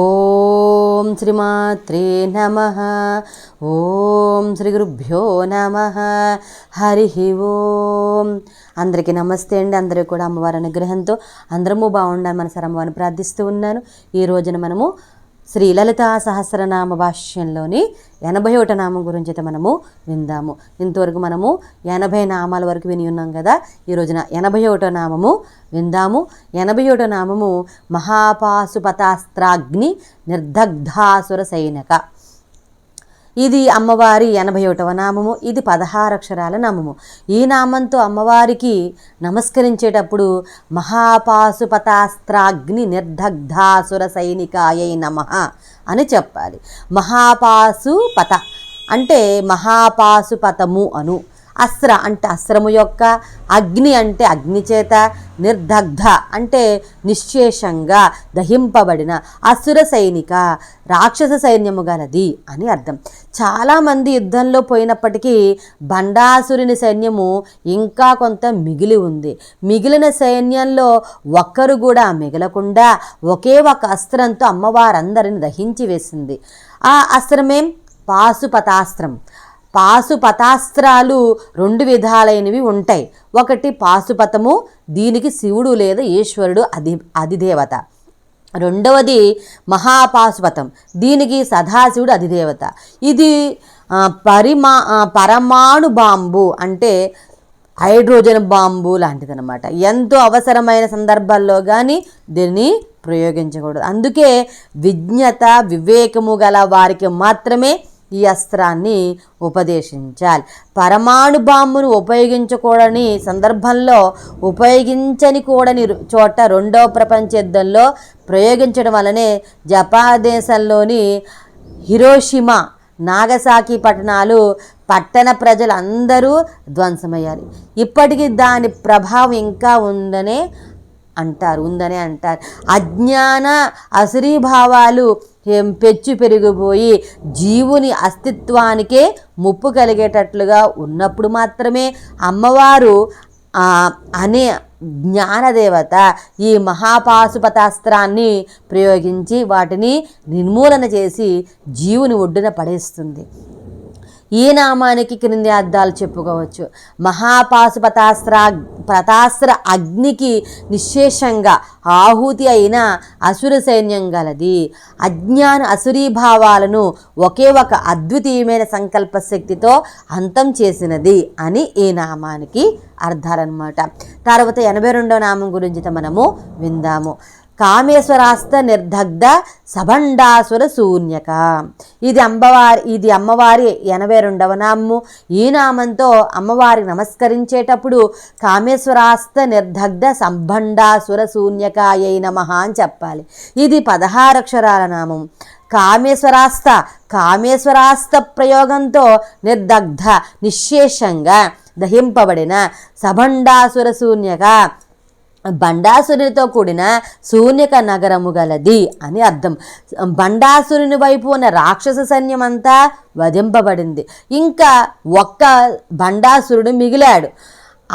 ఓం శ్రీమాత్రే నమ. ఓం శ్రీ గురుభ్యో నమ. హరి ఓం. అందరికీ నమస్తే అండి. అందరూ కూడా అమ్మవారి అనుగ్రహంతో అందరము బాగుండాలి మన సరమ్మవారిని ప్రార్థిస్తూ ఉన్నాను. ఈ రోజున మనము శ్రీ లలితా సహస్రనామ భాష్యంలోని ఎనభై ఒకటి నామం గురించి అయితే మనము విందాము. ఇంతవరకు మనము ఎనభై నామాల వరకు విని ఉన్నాం కదా. ఈ రోజున ఎనభై ఒకటో నామము విందాము. ఎనభై ఒకటో నామము మహాపాశుపతాస్త్రాగ్ని నిర్దగ్ధాసుర సైనిక ఇది అమ్మవారి ఎనభై ఒకటవ నామము ఇది పదహారు అక్షరాల నామము. ఈ నామంతో అమ్మవారికి నమస్కరించేటప్పుడు మహాపాశుపతాస్త్రాగ్ని నిర్దగ్ధాసుర సైనికాయై నమ అని చెప్పాలి. మహాపాశుపత అంటే మహాపాశుపతము అను. అస్త్ర అంటే అస్త్రము యొక్క అగ్ని అంటే అగ్ని చేత నిర్దగ్ధ అంటే నిశ్శేషంగా దహింపబడిన అసుర సైనిక రాక్షస సైన్యము గలది అని అర్థం. చాలామంది యుద్ధంలో పోయినప్పటికీ బండాసురుని సైన్యము ఇంకా కొంత మిగిలి ఉంది. మిగిలిన సైన్యంలో ఒక్కరు కూడా మిగలకుండా ఒకే ఒక అస్త్రంతో అమ్మవారందరిని దహించి వేసింది. ఆ అస్త్రమేం? పాశుపతాస్త్రం. పాశుపతాస్త్రాలు రెండు విధాలైనవి ఉంటాయి. ఒకటి పాశుపతము దీనికి శివుడు లేదా ఈశ్వరుడు అధి అధిదేవత. రెండవది మహాపాశుపతం దీనికి సదాశివుడు అధిదేవత. ఇది పరిమా పరమాణు బాంబు అంటే హైడ్రోజన్ బాంబు లాంటిదన్నమాట. ఎంతో అవసరమైన సందర్భాల్లో కానీ దీన్ని ప్రయోగించకూడదు. అందుకే విజ్ఞత వివేకము గల వారికి మాత్రమే ఈ అస్త్రాన్ని ఉపదేశించాలి. పరమాణు బాంబును ఉపయోగించకూడని సందర్భంలో ఉపయోగించని కూడని చోట రెండవ ప్రపంచ యుద్ధంలో ప్రయోగించడం వలనే జపాన్ దేశంలోని హిరోషిమా నాగసాకి పట్టణాలు పట్టణ ప్రజలందరూ ధ్వంసమయ్యారు ఇప్పటికీ దాని ప్రభావం ఇంకా ఉందనే అంటారు ఉందనే అంటారు. అజ్ఞాన అశ్రీభావాలు పెచ్చు పెరిగిపోయి జీవుని అస్తిత్వానికే ముప్పు కలిగేటట్లుగా ఉన్నప్పుడు మాత్రమే అమ్మవారు అనే జ్ఞానదేవత ఈ మహాపాశుపతాస్త్రాన్ని ప్రయోగించి వాటిని నిర్మూలన చేసి జీవుని ఒడ్డున పడేస్తుంది. ఈ నామానికి క్రింది అర్థాలు చెప్పుకోవచ్చు. మహాపాశుపతాస్త్ర పతాస్త్ర అగ్నికి నిశ్శేషంగా ఆహుతి అయిన అసుర సైన్యం గలది. అజ్ఞాన అసురీభావాలను ఒకే ఒక అద్వితీయమైన సంకల్ప శక్తితో అంతం చేసినది అని ఈ నామానికి అర్థాలన్నమాట. తర్వాత ఎనభై రెండో నామం గురించి మనము విందాము. కామేశ్వరాస్త నిర్దగ్ధ సభండాసుర శూన్యక. ఇది అమ్మవారి ఇది అమ్మవారి ఎనభై రెండవ నామము. ఈ నామంతో అమ్మవారి నమస్కరించేటప్పుడు కామేశ్వరాస్త నిర్దగ్ధ సంభండాసుర శూన్యకాయై నమః అని చెప్పాలి. ఇది పదహారు అక్షరాల నామం. కామేశ్వరాస్త కామేశ్వరాస్త ప్రయోగంతో నిర్దగ్ధ నిశ్శేషంగా దహింపబడిన సభండాసుర శూన్యక. బండాసురునితో కూడిన శూన్యక నగరము గలది అని అర్థం. బండాసురుని వైపు ఉన్న రాక్షస సైన్యమంతా వధింపబడింది. ఇంకా ఒక్క బండాసురుడు మిగిలాడు.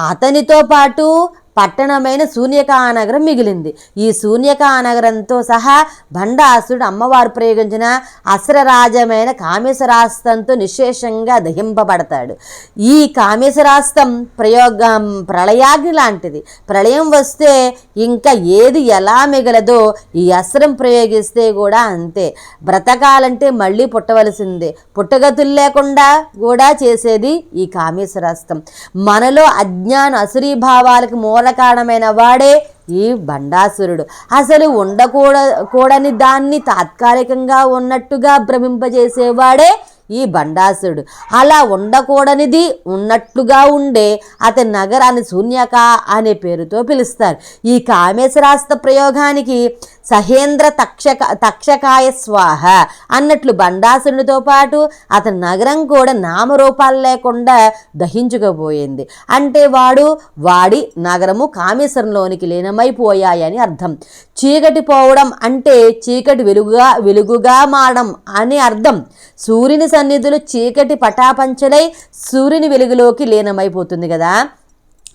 అతనితో పాటు పట్టణమైన శూన్యకా నగరం మిగిలింది. ఈ శూన్యకా నగరంతో సహా భండాసుడు అమ్మవారు ప్రయోగించిన అస్రరాజమైన కామేశ్వరాస్తంతో నిశేషంగా దహింపబడతాడు. ఈ కామేశ్వరాస్తం ప్రయోగం ప్రళయాగ్ని లాంటిది. ప్రళయం వస్తే ఇంకా ఏది ఎలా మిగలదో ఈ అస్త్రం ప్రయోగిస్తే కూడా అంతే. బ్రతకాలంటే మళ్ళీ పుట్టవలసిందే. పుట్టగతులు లేకుండా కూడా చేసేది ఈ కామేశ్వరాస్తం. మనలో అజ్ఞాన అసురీభావాలకు మూల కారణమైన వాడే ఈ బండాసురుడు. అసలు ఉండకూడ కూడని దాన్ని తాత్కాలికంగా ఉన్నట్టుగా భ్రమింపజేసేవాడే ఈ బండాసుడు. అలా ఉండకూడనిది ఉన్నట్లుగా ఉండే అతని నగరాన్ని శూన్యక అనే పేరుతో పిలుస్తారు. ఈ కామేశ్వరాస్త్ర ప్రయోగానికి సహేంద్ర తక్షక తక్షకాయ స్వాహ అన్నట్లు బండాసురునితో పాటు అతని నగరం కూడా నామరూపాలు లేకుండా దహించుకుపోయింది. అంటే వాడు వాడి నగరము కామేశ్వరంలోనికి లీనమైపోయాయని అర్థం. చీకటి పోవడం అంటే చీకటి వెలుగుగా వెలుగుగా మారడం అని అర్థం. సూర్యుని సన్నిధులు చీకటి పటాపంచలై సూర్యుని వెలుగులోకి లీనమైపోతుంది కదా.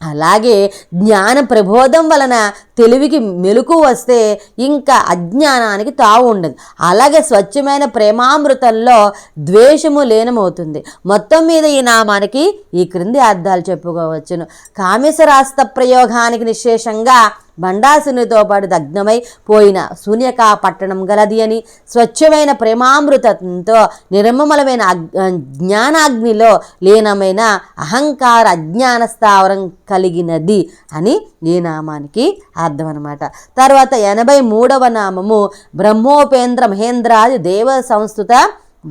అలాగే జ్ఞాన ప్రబోధం వలన తెలివికి మెలకు వస్తే ఇంకా అజ్ఞానానికి తావు ఉండదు. అలాగే స్వచ్ఛమైన ప్రేమామృతంలో ద్వేషము లీనమవుతుంది. మొత్తం మీద ఈ నామానికి ఈ క్రింది అర్థాలు చెప్పుకోవచ్చును. కామేశరాస్త ప్రయోగానికి నిశేషంగా బండాసునితో పాటు దగ్నమై పోయిన శూన్యకా పట్టణం గలది అని స్వచ్ఛమైన ప్రేమామృతంతో నిర్మలమైన అగ్- జ్ఞానాగ్నిలో లీనమైన అహంకార అజ్ఞాన స్థావరం కలిగినది అని ఈ నామానికి అర్థం అనమాట తర్వాత ఎనభై మూడవ నామము బ్రహ్మోపేంద్ర మహేంద్రాది దేవ సంస్థుత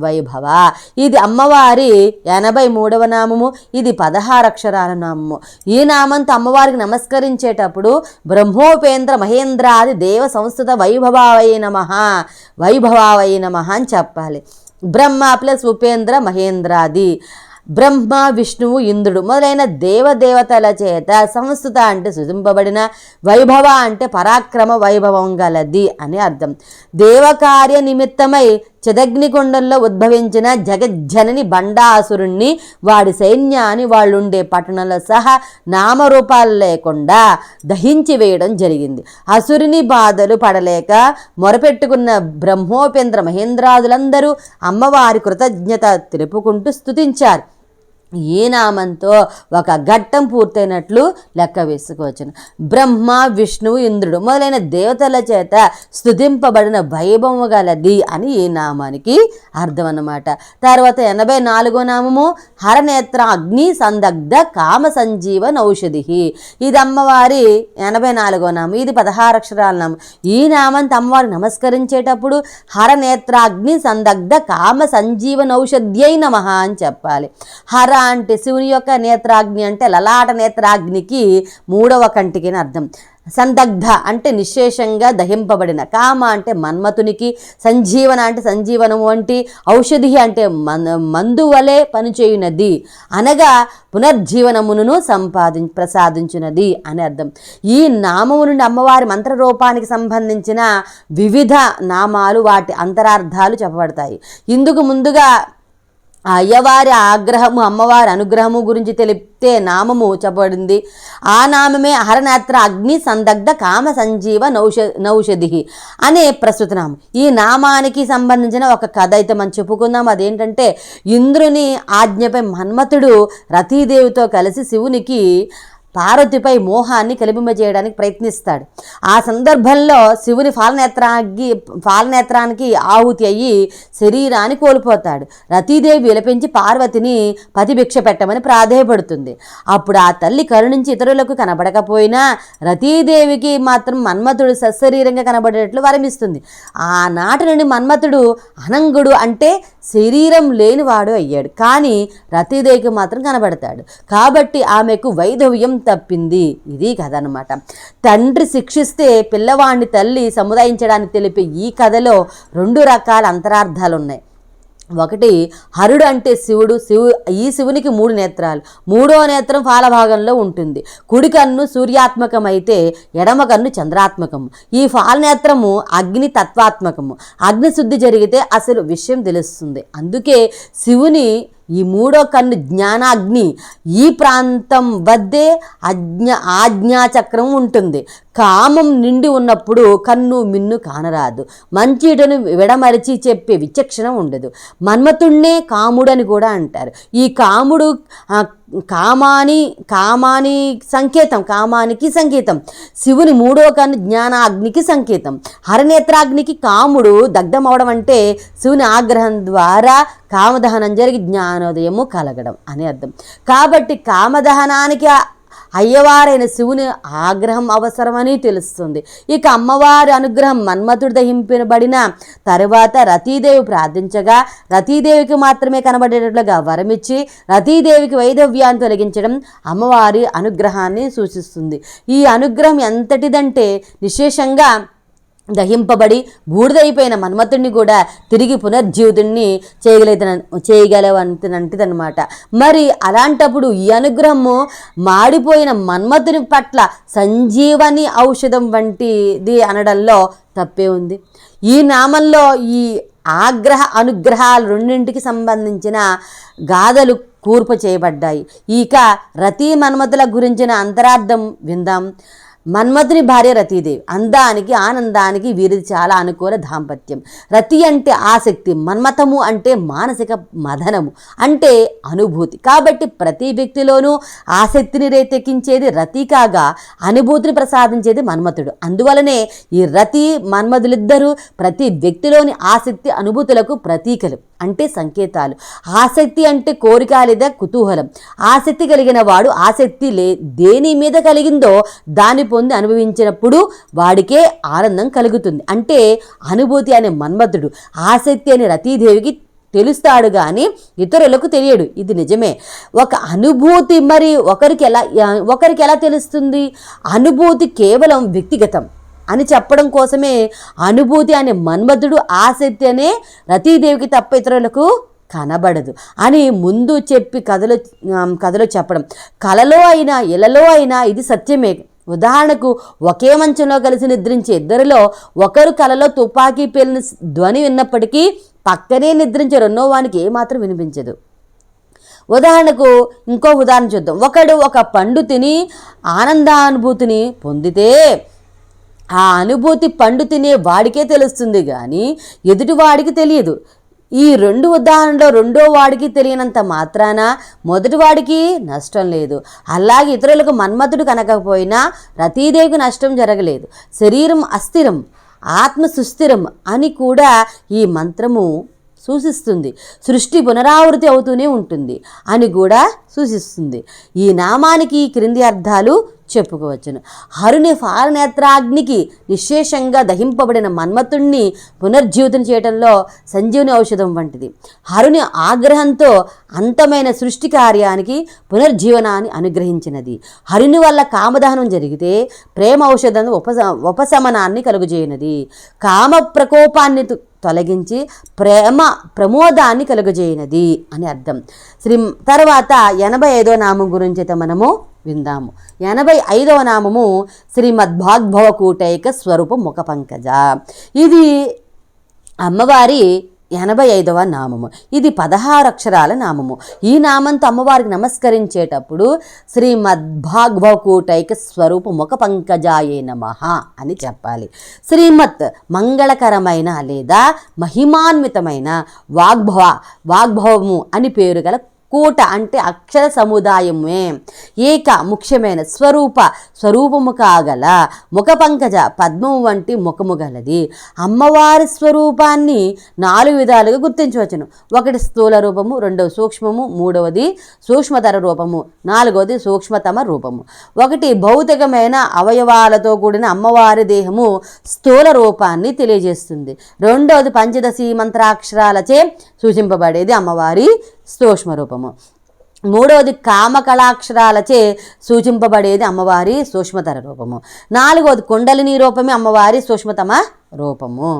వైభవ. ఇది అమ్మవారి ఎనభై మూడవ నామము ఇది పదహారు అక్షరాల నామము. ఈ నామంతో అమ్మవారికి నమస్కరించేటప్పుడు బ్రహ్మోపేంద్ర మహేంద్రాది దేవ సంస్థత వైభవావై నమ వైభవావై నమ అని చెప్పాలి. బ్రహ్మ ప్లస్ ఉపేంద్ర మహేంద్రాది. బ్రహ్మ విష్ణువు ఇంద్రుడు మొదలైన దేవదేవతల చేత సంస్థత అంటే సృజింపబడిన వైభవ అంటే పరాక్రమ వైభవం గలది అని అర్థం. దేవకార్య నిమిత్తమై చిదగ్నికొండంలో ఉద్భవించిన జగజ్జనని బండాసురుణ్ణి వాడి సైన్యాన్ని వాళ్ళుండే పట్టణంలో సహా నామరూపాలు లేకుండా దహించి వేయడం జరిగింది. అసురుని బాధలు పడలేక మొరపెట్టుకున్న బ్రహ్మోపేంద్ర మహేంద్రాదులందరూ అమ్మవారి కృతజ్ఞత తెలుపుకుంటూ స్తుతించారు. ఈ నామంతో ఒక ఘట్టం పూర్తయినట్లు లెక్క వేసుకోవచ్చును. బ్రహ్మ విష్ణువు ఇంద్రుడు మొదలైన దేవతల చేత స్తుతింపబడిన వైభవం గలది అని ఈ నామానికి అర్థం అన్నమాట తర్వాత ఎనభై నాలుగో నామము హరనేత్ర అగ్ని సందగ్ధ కామ సంజీవ ఔషధి. ఇది అమ్మవారి ఎనభై నాలుగో నామం ఇది పదహారు అక్షరాల నామం. ఈ నామంతో అమ్మవారికి నమస్కరించేటప్పుడు హరనేత్రాగ్ని సందగ్ధ కామ సంజీవ ఔషధ్యై నమ అని చెప్పాలి. హర అంటే శివుని యొక్క నేత్రాగ్ని అంటే లలాట నేత్రాగ్నికి మూడవ కంటికి అర్థం. సందగ్ధ అంటే నిశేషంగా దహింపబడిన. కామ అంటే మన్మతునికి సంజీవన అంటే సంజీవనం వంటి ఔషధి అంటే మన్ మందు వలె పనిచేయునది. అనగా పునర్జీవనమును సంపాది ప్రసాదించినది అని అర్థం. ఈ నామము నుండి అమ్మవారి మంత్రరూపానికి సంబంధించిన వివిధ నామాలు వాటి అంతరార్థాలు చెప్పబడతాయి. ఇందుకు ముందుగా ఆ అయ్యవారి ఆగ్రహము అమ్మవారి అనుగ్రహము గురించి తెలిపితే నామము చెప్పబడింది. ఆ నామమే అహరనేత్ర అగ్ని సందగ్ధ కామ సంజీవ నౌష నౌషధి అనే ప్రస్తుత నామం. ఈ నామానికి సంబంధించిన ఒక కథ అయితే మనం చెప్పుకుందాం. అదేంటంటే ఇంద్రుని ఆజ్ఞపై మన్మథుడు రతీదేవితో కలిసి శివునికి పార్వతిపై మోహాన్ని కలిపింపజేయడానికి ప్రయత్నిస్తాడు. ఆ సందర్భంలో శివుని ఫాలనేత్రానికి ఫాలనేత్రానికి ఆహుతి అయ్యి శరీరాన్ని కోల్పోతాడు. రతీదేవి విలపించి పార్వతిని పతిభిక్ష పెట్టమని ప్రాధేయపడుతుంది. అప్పుడు ఆ తల్లి కరుణించి ఇతరులకు కనబడకపోయినా రతీదేవికి మాత్రం మన్మథుడు సశరీరంగా కనబడేట్లు వరమిస్తుంది. ఆనాటి నుండి మన్మథుడు అనంగుడు అంటే శరీరం లేనివాడు అయ్యాడు. కానీ రతిదేకి మాత్రం కనబడతాడు. కాబట్టి ఆమెకు వైధవ్యం తప్పింది. ఇది కథ అనమాట తండ్రి శిక్షిస్తే పిల్లవాడిని తల్లి సముదాయించడానికి తెలిపే ఈ కథలో రెండు రకాల అంతరార్థాలు ఉన్నాయి ఒకటి హరుడు అంటే శివుడు. శివు ఈ శివునికి మూడు నేత్రాలు. మూడో నేత్రం ఫాలభాగంలో ఉంటుంది. కుడి కన్ను సూర్యాత్మకమైతే ఎడమ కన్ను చంద్రాత్మకము. ఈ ఫాలనేత్రము అగ్ని తత్వాత్మకము. అగ్నిశుద్ధి జరిగితే అసలు విషయం తెలుస్తుంది. అందుకే శివుని ఈ మూడో కన్ను జ్ఞానాగ్ని ఈ ప్రాంతం వద్దే అజ్ఞ ఆజ్ఞాచక్రం ఉంటుంది. కామం నిండి ఉన్నప్పుడు కన్ను మిన్ను కానరాదు. మంచిడను విడమరిచి చెప్పే విచక్షణ ఉండదు. మన్మతుణ్ణే కాముడని కూడా అంటారు. ఈ కాముడు కామాని కామాని సంకేతం కామానికి సంకేతం. శివుని మూడో కన్ను జ్ఞానాగ్నికి సంకేతం. హరనేత్రాగ్నికి కాముడు దగ్ధమవడం అంటే శివుని ఆగ్రహం ద్వారా కామదహనం జరిగి జ్ఞానోదయము కలగడం అని అర్థం. కాబట్టి కామదహనానికి అయ్యవారైన శివుని ఆగ్రహం అవసరమని తెలుస్తుంది. ఇక అమ్మవారి అనుగ్రహం మన్మథుడు దహింపబడిన తరువాత రతీదేవి ప్రార్థించగా రతీదేవికి మాత్రమే కనబడేటట్లుగా వరమిచ్చి రతీదేవికి వైధవ్యాన్ని తొలగించడం అమ్మవారి అనుగ్రహాన్ని సూచిస్తుంది. ఈ అనుగ్రహం ఎంతటిదంటే విశేషంగా దహింపబడి బూడిదైపోయిన మన్మథుడిని కూడా తిరిగి పునర్జీవితుడిని చేయగలిగిన చేయగలవంటిదనమాట మరి అలాంటప్పుడు ఈ అనుగ్రహము మాడిపోయిన మన్మథుని పట్ల సంజీవని ఔషధం వంటిది అనడంలో తప్పే ఉంది. ఈ నామంలో ఈ ఆగ్రహ అనుగ్రహాలు రెండింటికి సంబంధించిన గాథలు కూర్పు చేయబడ్డాయి. ఇక రతీ మన్మతుల గురించిన అంతరార్థం విందాం. మన్మధుని భార్య రతీదేవి. అందానికి ఆనందానికి వీరిది చాలా అనుకూల దాంపత్యం. రతి అంటే ఆసక్తి మన్మథము అంటే మానసిక మదనము అంటే అనుభూతి. కాబట్టి ప్రతి వ్యక్తిలోనూ ఆసక్తిని రేతెక్కించేది రతి కాగా అనుభూతిని ప్రసాదించేది మన్మథుడు. అందువలనే ఈ రతి మన్మధులిద్దరూ ప్రతి వ్యక్తిలోని ఆసక్తి అనుభూతులకు ప్రతీకలు. అంటే సంకేతాలు. ఆసక్తి అంటే కోరిక లేదా కుతూహలం. ఆసక్తి కలిగిన వాడు ఆసక్తి లే దేని మీద కలిగిందో దాని పొంది అనుభవించినప్పుడు వాడికే ఆనందం కలుగుతుంది. అంటే అనుభూతి అనే మన్మధుడు ఆసక్తి అనే రతీదేవికి తెలుస్తాడు కానీ ఇతరులకు తెలియడు. ఇది నిజమే. ఒక అనుభూతి మరి ఒకరికి ఎలా ఒకరికి ఎలా తెలుస్తుంది? అనుభూతి కేవలం వ్యక్తిగతం. అని చెప్పడం కోసమే అనుభూతి అనే మన్మధుడు ఆసక్తి అనే రతీదేవికి తప్ప ఇతరులకు కనబడదు అని ముందు చెప్పి కథలో కథలో చెప్పడం. కలలో అయినా ఇలలో అయినా ఇది సత్యమే. ఉదాహరణకు ఒకే మంచంలో కలిసి నిద్రించే ఇద్దరిలో ఒకరు కలలో తుపాకీ పేలిన ధ్వని విన్నప్పటికీ పక్కనే నిద్రించే రెండో వానికి ఏమాత్రం వినిపించదు. ఉదాహరణకు ఇంకో ఉదాహరణ చూద్దాం. ఒకడు ఒక పండు తిని ఆనందానుభూతిని పొందితే ఆ అనుభూతి పండు తినే వాడికే తెలుస్తుంది కానీ ఎదుటివాడికి తెలియదు. ఈ రెండు ఉదాహరణలో రెండో వాడికి తెలియనంత మాత్రాన మొదటి వాడికి నష్టం లేదు. అలాగే ఇతరులకు మన్మతుడు కనకపోయినా రతీదేవికి నష్టం జరగలేదు. శరీరం అస్థిరం ఆత్మ సుస్థిరం అని కూడా ఈ మంత్రము సూచిస్తుంది. సృష్టి పునరావృతి అవుతూనే ఉంటుంది అని కూడా సూచిస్తుంది. ఈ నామానికి క్రింది అర్థాలు చెప్పుకోవచ్చును. హరుని ఫాలనేత్రాగ్నికి నిశేషంగా దహింపబడిన మన్మతుణ్ణి పునర్జీవితం చేయడంలో సంజీవుని ఔషధం వంటిది. హరుని ఆగ్రహంతో అంతమైన సృష్టి కార్యానికి పునర్జీవనాన్ని అనుగ్రహించినది. హరుని వల్ల కామదహనం జరిగితే ప్రేమ ఔషధం ఉపశ ఉపశమనాన్ని కలుగజేయనది. కామ ప్రకోపాన్ని తొలగించి ప్రేమ ప్రమోదాన్ని కలుగజేయనది అని అర్థం. శ్రీ తర్వాత ఎనభై ఐదో నామం గురించి అయితే మనము విందాము. ఎనభై ఐదవ నామము శ్రీమద్భాగ్భవ కూటైక స్వరూప ముఖ పంకజ. ఇది అమ్మవారి ఎనభై ఐదవ నామము. ఇది పదహారు అక్షరాల నామము. ఈ నామంతో అమ్మవారికి నమస్కరించేటప్పుడు శ్రీమద్భాగ్భవకూటైక స్వరూప ముఖ పంకజాయే నమ అని చెప్పాలి. శ్రీమత్ మంగళకరమైన లేదా మహిమాన్వితమైన వాగ్భవ వాగ్భవము అని పేరు గల కూట అంటే అక్షర సముదాయమే. ఏక ముఖ్యమైన స్వరూప స్వరూపము కాగల ముఖ పంకజ పద్మము వంటి ముఖము గలది. అమ్మవారి స్వరూపాన్ని నాలుగు విధాలుగా గుర్తించవచ్చును. ఒకటి స్థూల రూపము రెండవ సూక్ష్మము మూడవది సూక్ష్మతర రూపము నాలుగవది సూక్ష్మతమ రూపము. ఒకటి భౌతికమైన అవయవాలతో కూడిన అమ్మవారి దేహము స్థూల రూపాన్ని తెలియజేస్తుంది. రెండవది పంచదశి మంత్రాక్షరాలచే సూచింపబడేది అమ్మవారి సూక్ష్మ రూపము మూడవది కామకళాక్షరాలచే సూచింపబడేది అమ్మవారి సూక్ష్మతర రూపము. నాలుగవది కుండలిని రూపమే అమ్మవారి సూక్ష్మతమ రూపము.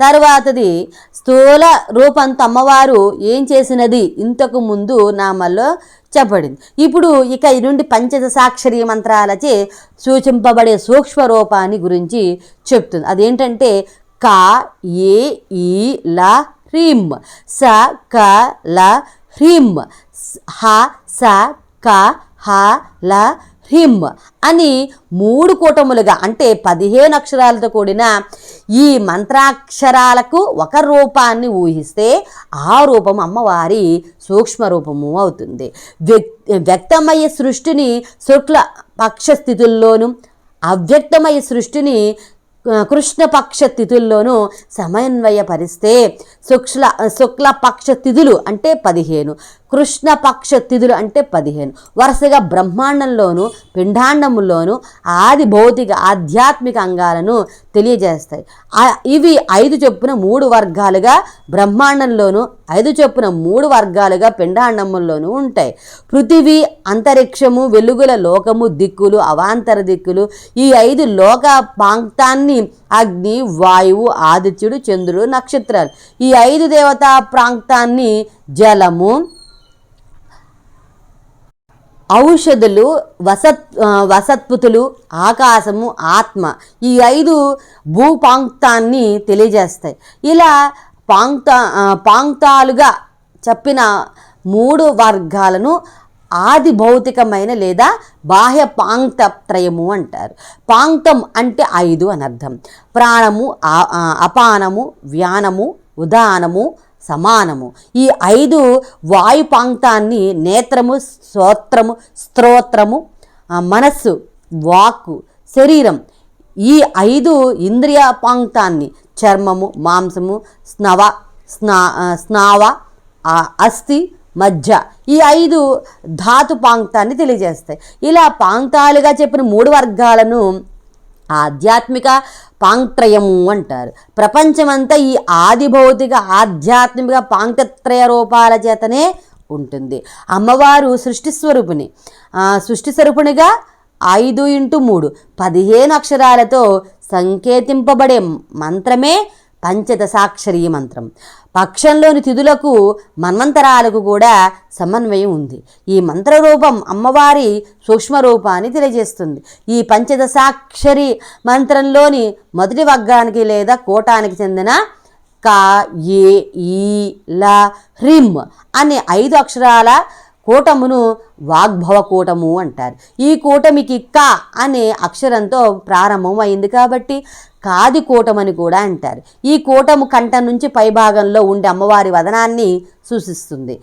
తర్వాతది స్థూల రూపంతో అమ్మవారు ఏం చేసినది? ఇంతకు ముందు నామల్లో చెప్పబడింది. ఇప్పుడు ఇక ఈ నుండి పంచదశాక్షరీ మంత్రాలచే సూచింపబడే సూక్ష్మ రూపాన్ని గురించి చెప్తుంది. అదేంటంటే క ఏ ఈ ల రీమ్ స క ల హ్రీం హ స క హ ల హ్రీమ్ అని మూడు కూటములుగా అంటే పదిహేను అక్షరాలతో కూడిన ఈ మంత్రాక్షరాలకు ఒక రూపాన్ని ఊహిస్తే ఆ రూపం అమ్మవారి సూక్ష్మ రూపము అవుతుంది. వ్యక్తమయ్యే సృష్టిని శుక్ల పక్ష స్థితుల్లోనూ అవ్యక్తమయ్యే సృష్టిని కృష్ణపక్ష తిథుల్లోనూ సమన్వయపరిస్తే శుక్ల శుక్లపక్ష తిథులు అంటే పదిహేను. కృష్ణపక్ష తిథులు అంటే పదిహేను. వరుసగా బ్రహ్మాండంలోను పిండాండములోను ఆది భౌతిక ఆధ్యాత్మిక అంగాలను తెలియజేస్తాయి. ఇవి ఐదు చొప్పున మూడు వర్గాలుగా బ్రహ్మాండంలోను ఐదు చొప్పున మూడు వర్గాలుగా పిండాండముల్లోనూ ఉంటాయి. పృథివీ అంతరిక్షము వెలుగుల లోకము దిక్కులు అవాంతర దిక్కులు ఈ ఐదు లోక ప్రాంతాన్ని అగ్ని వాయువు ఆదిత్యుడు చంద్రుడు నక్షత్రాలు. ఈ ఐదు దేవతా ప్రాంతాన్ని జలము ఔషధులు వసత్ వసత్పుతులు ఆకాశము ఆత్మ ఈ ఐదు భూపాంక్తాన్ని తెలియజేస్తాయి. ఇలా పాంక్త పాంక్తాలుగా చెప్పిన మూడు వర్గాలను ఆది భౌతికమైన లేదా బాహ్య పాంక్తత్రయము అంటారు. పాంక్తం అంటే ఐదు అని అర్థం. ప్రాణము అపానము వ్యానము ఉదానము సమానము. ఈ ఐదు వాయు పాంక్తాన్ని నేత్రము స్తోత్రము స్తోత్రము మనస్సు వాక్కు శరీరం ఈ ఐదు ఇంద్రియ పాంక్తాన్ని చర్మము మాంసము స్నవ స్నా స్నావ అస్థి మధ్య ఈ ఐదు ధాతు పాంక్తాన్ని తెలియజేస్తాయి. ఇలా పాంక్తాలుగా చెప్పిన మూడు వర్గాలను ఆధ్యాత్మిక పాంక్త్రయము అంటారు. ప్రపంచమంతా ఈ ఆది భౌతిక ఆధ్యాత్మిక పాంక్తత్రయ రూపాల చేతనే ఉంటుంది. అమ్మవారు సృష్టి స్వరూపిణి. సృష్టి స్వరూపిణిగా ఐదు ఇంటూ మూడు పదిహేను అక్షరాలతో సంకేతింపబడే మంత్రమే పంచదశాక్షరీ మంత్రం. పక్షంలోని తిథులకు మన్వంతరాలకు కూడా సమన్వయం ఉంది. ఈ మంత్రరూపం అమ్మవారి సూక్ష్మ రూపాన్ని తెలియజేస్తుంది. ఈ పంచదశాక్షరి మంత్రంలోని మొదటి వర్గానికి లేదా కోటానికి చెందిన కా ఏ ఈ ల హ్రిమ్ అనే ఐదు అక్షరాల కూటమును వాగ్భవ కూటము అంటారు. ఈ కూటమికి క అనే అక్షరంతో ప్రారంభమైంది కాబట్టి కాది కూటమని కూడా అంటారు. ఈ కూటము కంఠం నుంచి పైభాగంలో ఉండే అమ్మవారి వదనాన్ని సూచిస్తుంది.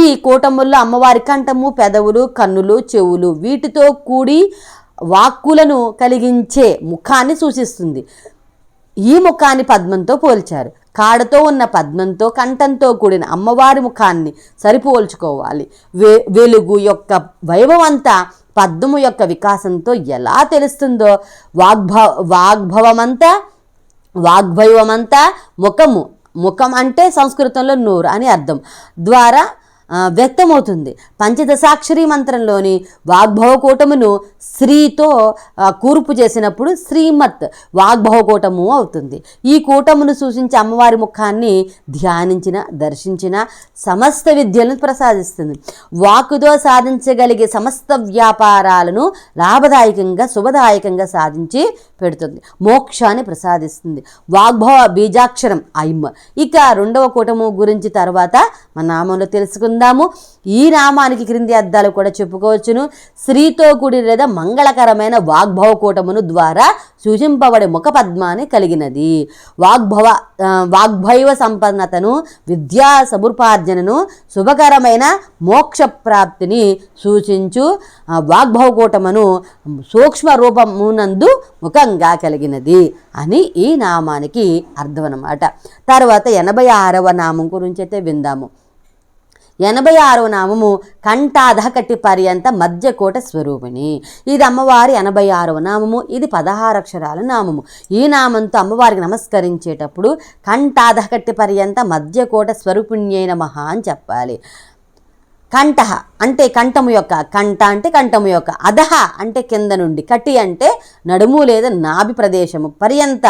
ఈ కూటముల్లో అమ్మవారి కంఠము పెదవులు కన్నులు చెవులు వీటితో కూడి వాక్కులను కలిగించే ముఖాన్ని సూచిస్తుంది. ఈ ముఖాన్ని పద్మంతో పోల్చారు. కాడతో ఉన్న పద్మంతో కంఠంతో కూడిన అమ్మవారి ముఖాన్ని సరిపోల్చుకోవాలి. వే వెలుగు యొక్క వైభవంతా పద్మము యొక్క వికాసంతో ఎలా తెలుస్తుందో వాగ్భవ వాగ్భవమంతా వాగ్భైవమంతా ముఖము ముఖం అంటే సంస్కృతంలో నోరు అని అర్థం. ద్వారా వ్యక్తమవుతుంది. పంచదశాక్షరి మంత్రంలోని వాగ్భవకూటమును శ్రీతో కూర్పు చేసినప్పుడు శ్రీమత్ వాగ్భవకూటము అవుతుంది. ఈ కూటమును సూచించే అమ్మవారి ముఖాన్ని ధ్యానించిన దర్శించిన సమస్త విద్యలను ప్రసాదిస్తుంది. వాక్కుతో సాధించగలిగే సమస్త వ్యాపారాలను లాభదాయకంగా శుభదాయకంగా సాధించి పెడుతుంది. మోక్షాన్ని ప్రసాదిస్తుంది. వాగ్భవ బీజాక్షరం ఐమ్ ఇక రెండవ కూటము గురించి తర్వాత మన నామంలో చెప్పుకుందాము ఈ నామానికి క్రింది అర్థాలు కూడా చెప్పుకోవచ్చును. స్త్రీతో కూడి లేదా మంగళకరమైన వాగ్భవ కూటమును ద్వారా సూచింపబడే ముఖ పద్మాన్ని కలిగినది. వాగ్భవ వాగ్భైవ సంపన్నతను విద్యా సముపార్జనను శుభకరమైన మోక్ష ప్రాప్తిని సూచించు వాగ్భవ కూటమును సూక్ష్మ రూపమునందు ముఖంగా కలిగినది అని ఈ నామానికి అర్థం అన్నమాట తర్వాత ఎనభై ఆరవ నామం గురించి అయితే విందాము. ఎనభై ఆరవ నామము కంఠాధకటి పర్యంత మధ్యకోట స్వరూపిణి. ఇది అమ్మవారి ఎనభై ఆరవ నామము ఇది పదహారు అక్షరాల నామము. ఈ నామంతో అమ్మవారికి నమస్కరించేటప్పుడు కంఠాధకటి పర్యంత మధ్యకోట స్వరూపిణి అయిన మహా అని చెప్పాలి. కంఠ అంటే కంఠము యొక్క కంఠ అంటే కంఠము యొక్క అధహ అంటే కింద నుండి కటి అంటే నడుము లేదా నాభి ప్రదేశము పర్యంత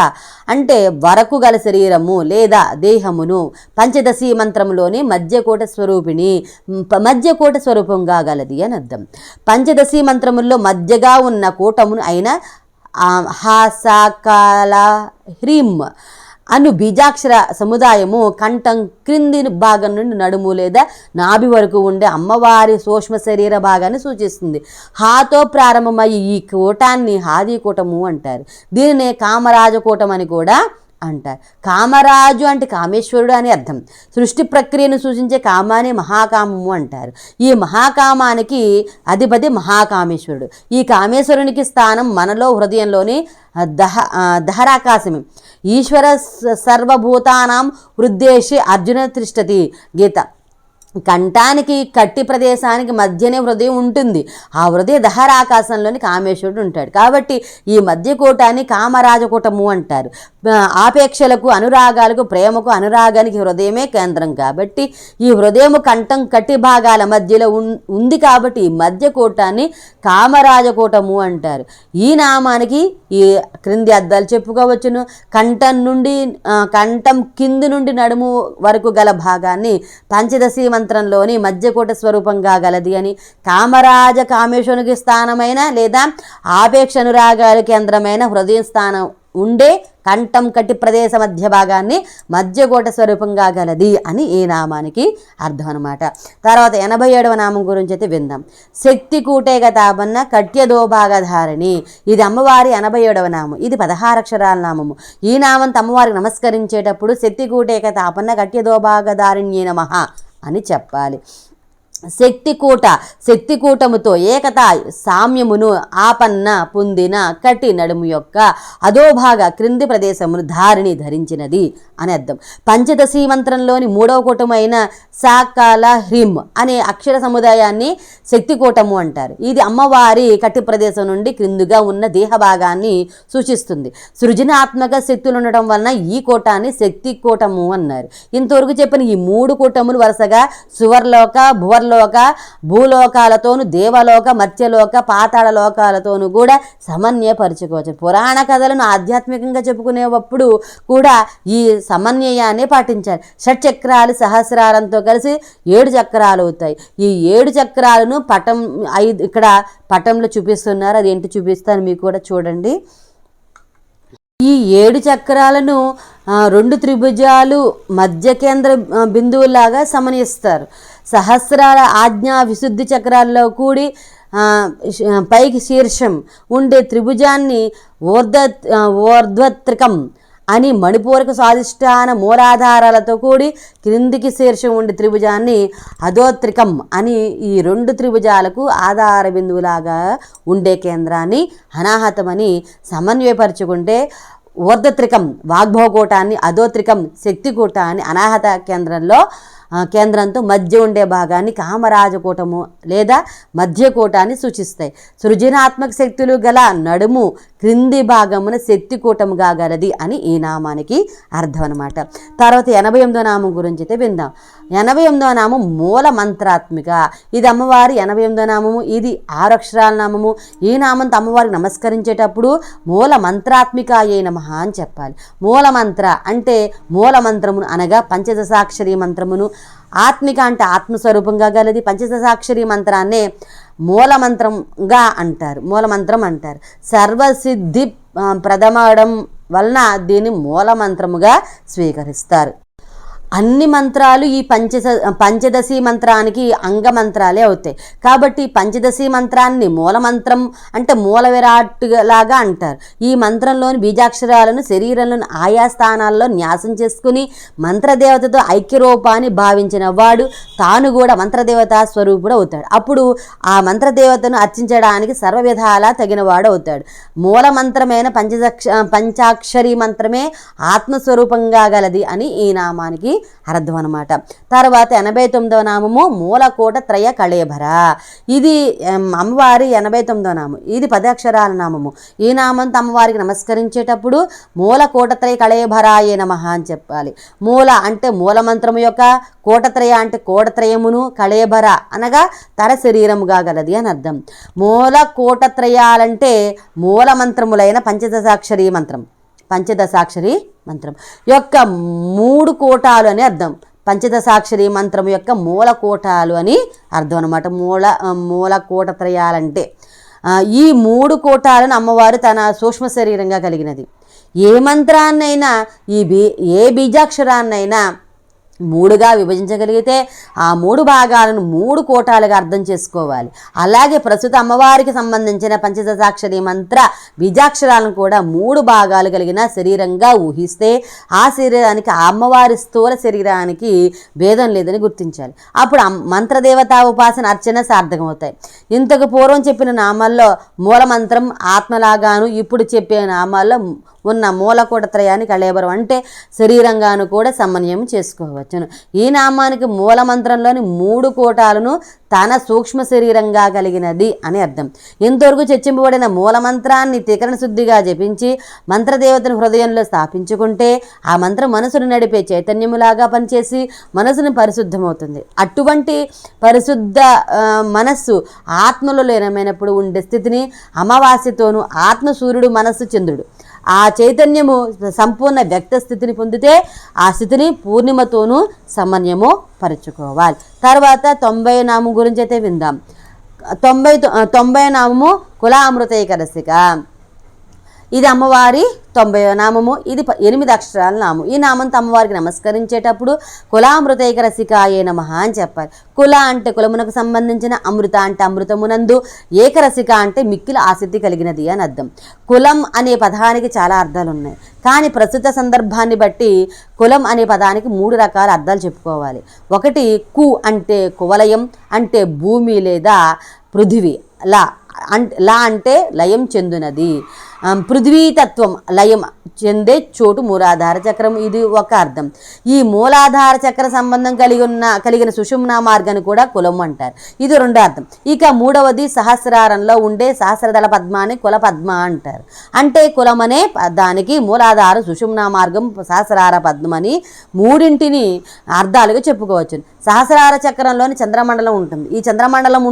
అంటే వరకు గల శరీరము లేదా దేహమును పంచదశి మంత్రములోని మధ్యకోట స్వరూపిణి మ్, మధ్యకోట స్వరూపంగా గలది అని అర్థం. పంచదశి మంత్రముల్లో మధ్యగా ఉన్న కూటమును అయిన ఆ, హాసాకాల హ్రీం అను బీజాక్షర సముదాయము కంఠం క్రింది భాగం నుండి నడుము లేదా నాభి వరకు ఉండే అమ్మవారి సూక్ష్మ శరీర భాగాన్ని సూచిస్తుంది. హాతో ప్రారంభమయ్యే ఈ కూటాన్ని హాది కూటము అంటారు. దీనినే కామరాజకూటం అని కూడా అంటారు. కామరాజు అంటే కామేశ్వరుడు అని అర్థం. సృష్టి ప్రక్రియను సూచించే కామాన్ని మహాకామము అంటారు. ఈ మహాకామానికి అధిపతి మహాకామేశ్వరుడు. ఈ కామేశ్వరునికి స్థానం మనలో హృదయంలోని దహ దహరాకాశమే. ఈశ్వర స- సర్వభూతానాం వృద్ధేషి అర్జున తిష్టతి గీత. కంఠానికి కట్టి ప్రదేశానికి మధ్యనే హృదయం ఉంటుంది. ఆ హృదయ దహరాకాశంలోని కామేశ్వరుడు ఉంటాడు. కాబట్టి ఈ మధ్యకూటాన్ని కామరాజకూటము అంటారు. ఆపేక్షలకు అనురాగాలకు ప్రేమకు అనురాగానికి హృదయమే కేంద్రం కాబట్టి ఈ హృదయము కంఠం కట్టి భాగాల మధ్యలో ఉంది కాబట్టి ఈ మధ్యకూటాన్ని కామరాజకూటము అంటారు. ఈ నామానికి ఈ క్రింది అద్దాలు చెప్పుకోవచ్చును. కంఠం నుండి కంఠం కింది నుండి నడుము వరకు గల భాగాన్ని పంచదశి మంత్రంలోని మధ్యకూట స్వరూపంగా గలది అని కామరాజ కామేశ్వరునికి స్థానమైన లేదా ఆపేక్షనురాగాల కేంద్రమైన హృదయం స్థానం ఉండే కంఠం కటి ప్రదేశ మధ్య భాగాన్ని మధ్యకోట స్వరూపంగా గలది అని ఈ నామానికి అర్థం అనమాట తర్వాత ఎనభై ఏడవ నామం గురించి అయితే విందాం. శక్తి కూటేగ తాపన్న కట్యదోభాగధారిణి ఇది అమ్మవారి ఎనభై ఏడవ నామం. ఇది పదహారు అక్షరాల నామము. ఈ నామంతో అమ్మవారికి నమస్కరించేటప్పుడు శక్తి కూటేక తాపన్న కట్యదోభాగధారిణ్యే నమః. అని చెప్పాలి. శక్తికూట శక్తికూటముతో ఏకత సామ్యమును ఆపన్న పొందిన కటి నడుము యొక్క అధోభాగ క్రింది ప్రదేశమును ధారిణి ధరించినది అని అర్థం. పంచదశీ మంత్రంలోని మూడవ కూటమైన సాకాల హ్రిమ్ అనే అక్షర సముదాయాన్ని శక్తికూటము అంటారు. ఇది అమ్మవారి కటి ప్రదేశం నుండి క్రిందుగా ఉన్న దేహ భాగాన్ని సూచిస్తుంది. సృజనాత్మక శక్తులు ఉండటం వలన ఈ కూటాన్ని శక్తి కూటము అన్నారు. ఇంతవరకు చెప్పిన ఈ మూడు కూటములు వరుసగా సువర్లోక భువర్ భువర్లోక భూలోకాలతోను దేవలోక మత్స్యలోక పాతాళ లోకాలతోనూ కూడా సమన్వయపరుచుకోవచ్చు. పురాణ కథలను ఆధ్యాత్మికంగా చెప్పుకునేటప్పుడు కూడా ఈ సమన్వయాన్ని పాటించాలి. షట్చక్రాలు సహస్రాలంతో కలిసి ఏడు చక్రాలు అవుతాయి. ఈ ఏడు చక్రాలను పటం ఐదు ఇక్కడ పటంలో చూపిస్తున్నారు. అది ఏంటి చూపిస్తాను మీకు కూడా చూడండి. ఈ ఏడు చక్రాలను రెండు త్రిభుజాలు మధ్య కేంద్ర బిందువులాగా సమన్వయిస్తారు. సహస్రాల ఆజ్ఞా విశుద్ధి చక్రాల్లో కూడి పైకి శీర్షం ఉండే త్రిభుజాన్ని ఊర్ధ ఆ, ఊర్ధ్వత్రికం అని మణిపూరక స్వాదిష్టాన మూలాధారాలతో కూడి క్రిందికి శీర్షం ఉండే త్రిభుజాన్ని అధోత్రికం అని ఈ రెండు త్రిభుజాలకు ఆధార బిందువులాగా ఉండే కేంద్రాన్ని అనాహతమని సమన్వయపరచుకుంటే ఊర్ధత్రికం వాగ్భవకూటాన్ని అధోత్రికం శక్తికూటాన్ని అనాహత కేంద్రంలో కేంద్రంతో మధ్య ఉండే భాగాన్ని కామరాజకూటము లేదా మధ్యకూటాన్ని సూచిస్తాయి. సృజనాత్మక శక్తులు గల నడుము క్రింది భాగమున శక్తికూటముగా గలది అని ఈ నామానికి అర్థం అనమాట తర్వాత ఎనభై ఎనిమిదో నామం గురించి అయితే విందాం. ఎనభై ఎనిమిదో నామం మూల మంత్రాత్మిక. ఇది అమ్మవారి ఎనభై ఎనిమిదో నామము ఇది ఆరు అక్షరాల నామము. ఈ నామంతో అమ్మవారికి నమస్కరించేటప్పుడు మూల మంత్రాత్మిక అయ్యే నమ అని చెప్పాలి. మూల మంత్ర అంటే మూల మంత్రమును అనగా పంచదశాక్షరి మంత్రమును. ఆత్మిక అంటే ఆత్మస్వరూపంగా గలది. పంచదశాక్షరి మంత్రాన్నే మూలమంత్రంగా అంటారు మూల మంత్రం అంటారు. సర్వసిద్ధి ప్రథమవడం వలన దీన్ని మూల మంత్రముగా స్వీకరిస్తారు. అన్ని మంత్రాలు ఈ పంచద పంచదశి మంత్రానికి అంగమంత్రాలే అవుతాయి. కాబట్టి పంచదశి మంత్రాన్ని మూల మంత్రం అంటే మూల విరాట్ లాగా అంటారు. ఈ మంత్రంలోని బీజాక్షరాలను శరీరంలోని ఆయా స్థానాల్లో న్యాసం చేసుకుని మంత్రదేవతతో ఐక్యరూపాన్ని భావించిన వాడు తాను కూడా మంత్రదేవత స్వరూపుడు అవుతాడు. అప్పుడు ఆ మంత్రదేవతను అర్చించడానికి సర్వ విధాలా తగినవాడు అవుతాడు. మూల మంత్రమైన పంచదక్ష పంచాక్షరి మంత్రమే ఆత్మస్వరూపంగా గలది అని ఈ నామానికి అర్థం అనమాట తర్వాత ఎనభై తొమ్మిదవ నామము మూలకోట త్రయ కళేభర. ఇది అమ్మవారి ఎనభై తొమ్మిదవ నామం. ఇది పది అక్షరాల నామము. ఈ నామంతో అమ్మవారికి నమస్కరించేటప్పుడు మూలకోటత్రయ కళేభరాయే నమః అని చెప్పాలి. మూల అంటే మూల మంత్రము యొక్క కోటత్రయ అంటే కోటత్రయమును కళేభర అనగా తర శరీరముగా గలది అని అర్థం. మూల కోటత్రయాలంటే మూల మంత్రములైన పంచదశాక్షరి మంత్రం. పంచదశాక్షరి మంత్రం యొక్క మూడు కోటాలు అని అర్థం. పంచదశాక్షరి మంత్రం యొక్క మూల కోటాలు అని అర్థం అనమాట మూల మూల కోటత్రయాలంటే త్రయాలంటే. ఈ మూడు కోటాలను అమ్మవారు తన సూక్ష్మ శరీరంగా కలిగినది. ఏ మంత్రాన్నైనా ఈ బీ ఏ బీజాక్షరాన్నైనా మూడుగా విభజించగలిగితే ఆ మూడు భాగాలను మూడు కోటాలుగా అర్థం చేసుకోవాలి. అలాగే ప్రస్తుత అమ్మవారికి సంబంధించిన పంచదశాక్షరి మంత్ర బీజాక్షరాలను కూడా మూడు భాగాలు కలిగిన శరీరంగా ఊహిస్తే ఆ శరీరానికి ఆ అమ్మవారి స్థూల శరీరానికి భేదం లేదని గుర్తించాలి. అప్పుడు అమ్- మంత్రదేవతా ఉపాసన అర్చన సార్థకమవుతాయి. ఇంతకు పూర్వం చెప్పిన నామాల్లో మూల మంత్రం ఆత్మలాగాను ఇప్పుడు చెప్పే నామాల్లో ఉన్న మూలకూటత్రయాన్ని కళేబరం అంటే శరీరంగాను కూడా సమన్వయం వచ్చను. ఈ నామానికి మూల మంత్రంలోని మూడు కోటాలను తన సూక్ష్మ శరీరంగా కలిగినది అని అర్థం. ఇంతవరకు చర్చింపబడిన మూలమంత్రాన్ని తికరణ శుద్ధిగా జపించి మంత్రదేవతను హృదయంలో స్థాపించుకుంటే ఆ మంత్రం మనసును నడిపే చైతన్యములాగా పనిచేసి మనసును పరిశుద్ధమవుతుంది. అటువంటి పరిశుద్ధ మనస్సు ఆత్మలో లీనమైనప్పుడు ఉండే స్థితిని అమావాస్యతోనూ ఆత్మ సూర్యుడు మనస్సు చంద్రుడు ఆ చైతన్యము సంపూర్ణ వ్యక్త స్థితిని పొందితే ఆ స్థితిని పూర్ణిమతోనూ సమన్యము పరుచుకోవాలి. తర్వాత తొంభై నామం గురించి అయితే విందాం. తొంభై తొ- తొంభై నామము కులామృతైకరసిక. ఇది అమ్మవారి తొంభై నామము ఇది ప- ఎనిమిది అక్షరాల నామం ఈ నామంతో అమ్మవారికి నమస్కరించేటప్పుడు కులామృతైక రసికాయే నమ అని చెప్పాలి. కుల అంటే కులమునకు సంబంధించిన అమృత అంటే అమృతమునందు ఏకరసిక అంటే మిక్కిల ఆసక్తి కలిగినది అని అర్థం. కులం అనే పదానికి చాలా అర్థాలు ఉన్నాయి. కానీ ప్రస్తుత సందర్భాన్ని బట్టి కులం అనే పదానికి మూడు రకాల అర్థాలు చెప్పుకోవాలి. ఒకటి కు అంటే కువలయం అంటే భూమి లేదా పృథివీ లా అంటే లా అంటే లయం చెందునది. పృథ్వీతత్వం లయం చెందే చోటు మూలాధార చక్రం ఇది ఒక అర్థం. ఈ మూలాధార చక్ర సంబంధం కలిగి ఉన్న కలిగిన సుషుమ్నా మార్గాన్ని కూడా కులం అంటారు. ఇది రెండో అర్థం. ఇక మూడవది సహస్రారంలో ఉండే సహస్రదళ పద్మాన్ని కుల పద్మ అంటారు. అంటే కులం అనే దానికి మూలాధార సుషుమ్నా మార్గం సహస్రార పద్మని మూడింటిని అర్థాలుగా చెప్పుకోవచ్చు. సహస్రార చక్రంలోని చంద్రమండలం ఉంటుంది. ఈ చంద్రమండలం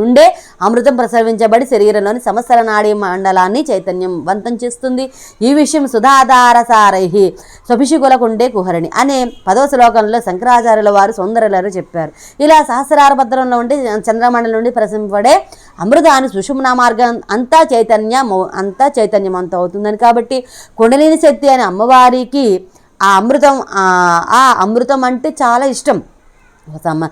నుండే అమృతం ప్రసవించబడి శరీరంలోని సమస్యల నాడీ మండలాన్ని చైతన్యం వంతం చేస్తుంది. ఈ విషయం సుధాధార సారై స్వపిషుకులకుండే కుహరిణి. అనే పదవ శ్లోకంలో శంకరాచార్యుల వారు సౌందర్యలరు చెప్పారు. ఇలా సహస్రార భద్రంలో ఉండి చంద్రమండలం నుండి ప్రసరింపబడే అమృతాన్ని సుషుమ్నా మార్గం అంతా చైతన్యం అంతా అవుతుందని కాబట్టి కుండలిని శక్తి అనే అమ్మవారికి ఆ అమృతం ఆ అమృతం అంటే చాలా ఇష్టం. సమ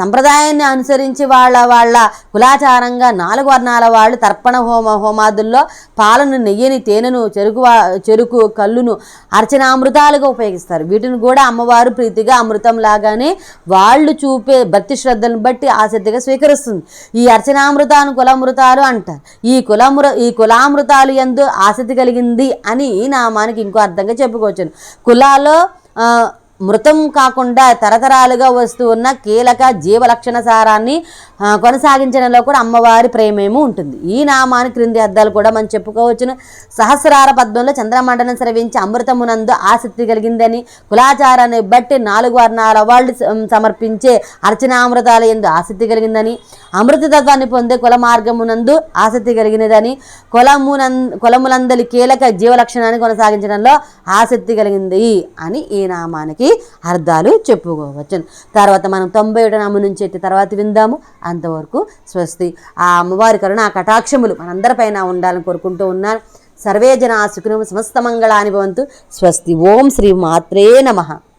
సంప్రదాయాన్ని అనుసరించి వాళ్ళ వాళ్ళ కులాచారంగా నాలుగు వర్ణాల వాళ్ళు తర్పణ హోమ హోమాదుల్లో పాలను నెయ్యిని తేనెను చెరుకు చెరుకు కళ్ళును అర్చనామృతాలుగా ఉపయోగిస్తారు. వీటిని కూడా అమ్మవారు ప్రీతిగా అమృతం లాగానే వాళ్ళు చూపే భక్తి శ్రద్ధలను బట్టి ఆసక్తిగా స్వీకరిస్తుంది. ఈ అర్చనామృతాన్ని కులామృతాలు అంటారు. ఈ కులామృ ఈ కులామృతాలు ఎందు ఆసక్తి కలిగింది అని ఈ నామానికి ఇంకో అర్థంగా చెప్పుకోవచ్చు కులాలో మృతం కాకుండా తరతరాలుగా వస్తూ ఉన్న కీలక జీవలక్షణ సారాన్ని కొనసాగించడంలో కూడా అమ్మవారి ప్రేమేమో ఉంటుంది. ఈ నామాని క్రింది అర్థాలు కూడా మనం చెప్పుకోవచ్చును. సహస్రార పద్మంలో చంద్రమండలం స్రవించి అమృతమునందు ఆసక్తి కలిగిందని కులాచారాన్ని బట్టి నాలుగు వర్ణాల వాళ్ళు సమర్పించే అర్చనామృతాల ఎందు ఆసక్తి కలిగిందని అమృతతత్వాన్ని పొందే కుల మార్గమునందు ఆసక్తి కలిగినదని కులమునం కులములందరి కీలక జీవలక్షణాన్ని కొనసాగించడంలో ఆసక్తి కలిగింది అని ఈ నామానికి అర్థాలు చెప్పుకోవచ్చు. తర్వాత మనం తొంభై ఒకటి నామం నుంచి అయితే తర్వాత విందాము. అంతవరకు స్వస్తి. ఆ అమ్మవారి కరుణ ఆ కటాక్షములు మనందరిపైన ఉండాలని కోరుకుంటూ ఉన్నాను. సర్వే జన సుఖినం సమస్త మంగళాని భవంతు. స్వస్తి. ఓం శ్రీ మాత్రే నమః.